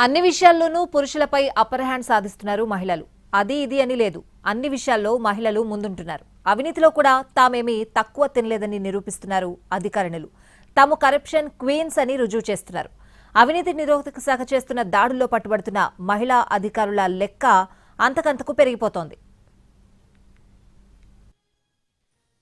అన్ని విషయాల్లోనూ పురుషులపై upper hand సాధిస్తున్నారు మహిళలు. అది ఇది అని లేదు. అన్ని విషయాల్లో మహిళలు ముందుంటున్నారు. అవినీతిలో కూడా తామేమీ తక్కువ తినలేదని నిరూపిస్తున్నారు అధికారిణులు. తాము కరప్షన్ క్వీన్స్ అని రుజువు చేస్తున్నారు. అవినీతి నిరోధక శాఖ చేస్తున్న దాడుల్లో పట్టుబడుతున్న మహిళా అధికారుల లెక్క అంతకంతకు పెరిగిపోతోంది.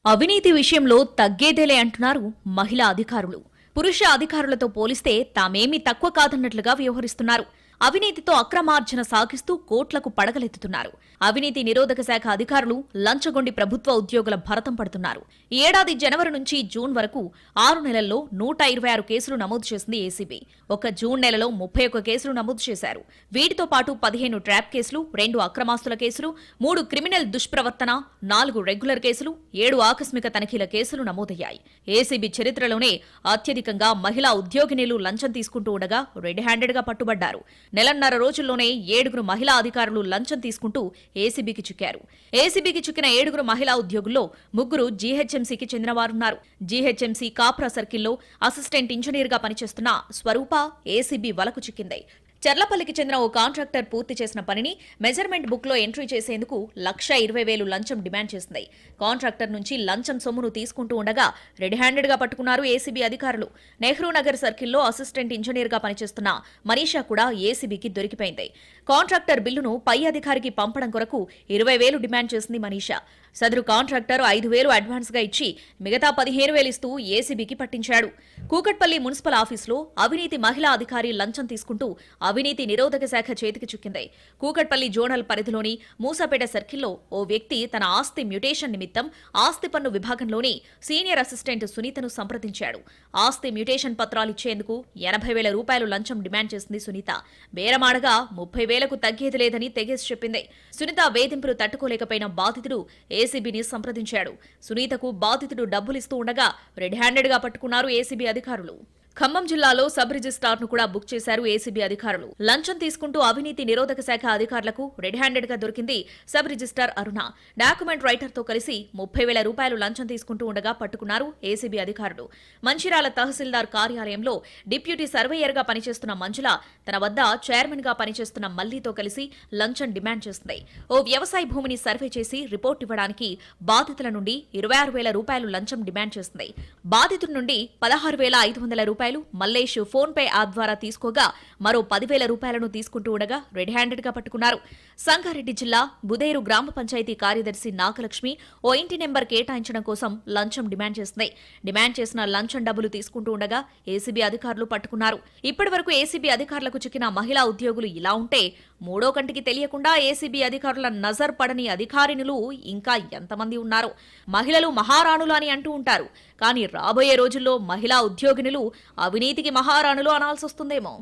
అవినీతి విషయంలో తగ్గేదేలే అంటున్నారు మహిళా అధికారులు. పురుష అధికారులతో పోలిస్తే తామేమీ తక్కువ కాదన్నట్లుగా వ్యవహరిస్తున్నారు. అవినీతితో అక్రమార్జన సాగిస్తూ కోట్లకు పడగలెత్తుతున్నారు. అవినీతి నిరోధక శాఖ అధికారులు లంచగొండి ప్రభుత్వ ఉద్యోగుల భరతం పడుతున్నారు. ఏడాది జనవరి నుంచి జూన్ వరకు ఆరు నెలల్లో నూట ఇరవై ఆరు కేసులు నమోదు చేసింది ఏసీబీ. ఒక జూన్ నెలలో ముప్పై ఒక్క కేసులు నమోదు చేశారు. వీటితో పాటు పదిహేను ట్రాప్ కేసులు రెండు అక్రమాస్తుల కేసులు మూడు క్రిమినల్ దుష్ప్రవర్తన నాలుగు రెగ్యులర్ కేసులు ఏడు ఆకస్మిక తనిఖీల కేసులు నమోదయ్యాయి. ఏసీబీ చరిత్రలోనే అత్యధికంగా మహిళా ఉద్యోగినీలు లంచం తీసుకుంటూ ఉండగా రెడ్ హ్యాండెడ్గా పట్టుబడ్డారు. నెలన్నర రోజుల్లోనే ఏడుగురు మహిళా అధికారులు లంచం తీసుకుంటూ ఏసీబీకి చిక్కారు. ఏసీబీకి చిక్కిన ఏడుగురు మహిళా ఉద్యోగుల్లో ముగ్గురు జీహెచ్ఎంసీకి చెందినవారున్నారు. జీహెచ్ఎంసీ కాప్రా సర్కిల్లో అసిస్టెంట్ ఇంజనీర్గా పనిచేస్తున్న స్వరూప ఏసీబీ వలకు చిక్కింది. చర్లపల్లికి చెందిన ఓ కాంట్రాక్టర్ పూర్తి చేసిన పనిని మెజర్మెంట్ బుక్లో ఎంట్రీ చేసేందుకు లక్ష ఇరవై వేలు లంచం డిమాండ్ చేసింది. కాంట్రాక్టర్ నుంచి లంచం సొమ్మును తీసుకుంటూ ఉండగా రెడ్ హ్యాండెడ్గా పట్టుకున్నారు ఏసీబీ అధికారులు. నెహ్రూ నగర్ సర్కిల్లో అసిస్టెంట్ ఇంజనీర్గా పనిచేస్తున్న మనీషా కూడా ఏసీబీకి దొరికిపోయింది. కాంట్రాక్టర్ బిల్లును పై అధికారికి పంపడం కొరకు ఇరవై వేలు డిమాండ్ చేసింది మనీషా. సదరు కాంట్రాక్టర్ ఐదు వేలు అడ్వాన్స్గా ఇచ్చి మిగతా పదిహేను వేలు ఇస్తూ ఏసీబీకి పట్టించాడు. కూకట్పల్లి మున్సిపల్ ఆఫీసులో అవినీతి మహిళా అధికారి లంచం తీసుకుంటూ అవినీతి నిరోధక శాఖ చేతికి చిక్కింది. కూకట్పల్లి జోనల్ పరిధిలోని మూసాపేట సర్కిల్లో ఓ వ్యక్తి తన ఆస్తి మ్యుటేషన్ నిమిత్తం ఆస్తి పన్ను విభాగంలోని సీనియర్ అసిస్టెంట్ సునీతను సంప్రదించాడు. ఆస్తి మ్యుటేషన్ పత్రాలు ఇచ్చేందుకు ఎనభై వేల రూపాయలు లంచం డిమాండ్ చేసింది సునీత. బేరమాడగా ముప్పై వేలకు తగ్గేది లేదని తెగేసి చెప్పింది. సునీత వేధింపులు తట్టుకోలేకపోయిన బాధితుడు ఏసీబీని సంప్రదించాడు. సునీతకు బాధితుడు డబ్బులిస్తూ ఉండగా రెడ్ హ్యాండెడ్గా పట్టుకున్నారు ఏసీబీ అధికారులు. ఖమ్మం జిల్లాలో సబ్ రిజిస్ట్రార్ను కూడా బుక్ చేశారు ఏసీబీ అధికారులు. లంచం తీసుకుంటూ అవినీతి నిరోధక శాఖ అధికారులకు రెడ్ హ్యాండెడ్గా దొరికింది సబ్ రిజిస్ట్రార్ అరుణ. డాక్యుమెంట్ రైటర్తో కలిసి ముప్పై వేల రూపాయలు లంచం తీసుకుంటూ ఉండగా పట్టుకున్నారు ఏసీబీ అధికారులు. మంచిర్యాల తహసీల్దార్ కార్యాలయంలో డిప్యూటీ సర్వేయర్గా పనిచేస్తున్న మంజుల తన వద్ద చైర్మన్గా పనిచేస్తున్న మల్లీతో కలిసి లంచం డిమాండ్ చేస్తుంది ఓ వ్యవసాయ భూమిని సర్వే చేసి రిపోర్ట్ ఇవ్వడానికి బాధితుల నుండి ఇరవై ఆరు వేల రూపాయలు లంచం డిమాండ్ చేస్తుంది బాధితుల నుండి పదహారు వేల ఐదు వందల రూపాయలు మల్లేష్ ఫోన్ పే యాప్ ద్వారా తీసుకోగా మరో పదివేల రూపాయలను తీసుకుంటూ ఉండగా రెడ్ హ్యాండెడ్గా పట్టుకున్నారు. సంగారెడ్డి జిల్లా బుదేరు గ్రామ పంచాయతీ కార్యదర్శి నాగలక్ష్మి ఓ ఇంటి నెంబర్ కేటాయించడం కోసం లంచం డిమాండ్ చేసింది. డిమాండ్ చేసిన లంచం డబ్బులు తీసుకుంటూ ఉండగా ఏసీబీ అధికారులు పట్టుకున్నారు. ఇప్పటి వరకు ఏసీబీ అధికారులకు చిక్కిన మహిళా ఉద్యోగులు ఇలా ఉంటే మూడో కంటికి తెలియకుండా ఏసీబీ అధికారుల నజర్ పడని అధికారినులు ఇంకా ఎంతమంది ఉన్నారు? మహిళలు మహారాణులు అని అంటూ ఉంటారు. కానీ రాబోయే రోజుల్లో మహిళా ఉద్యోగినులు అవినీతికి మహారాణులు అనాల్సి వస్తుందేమో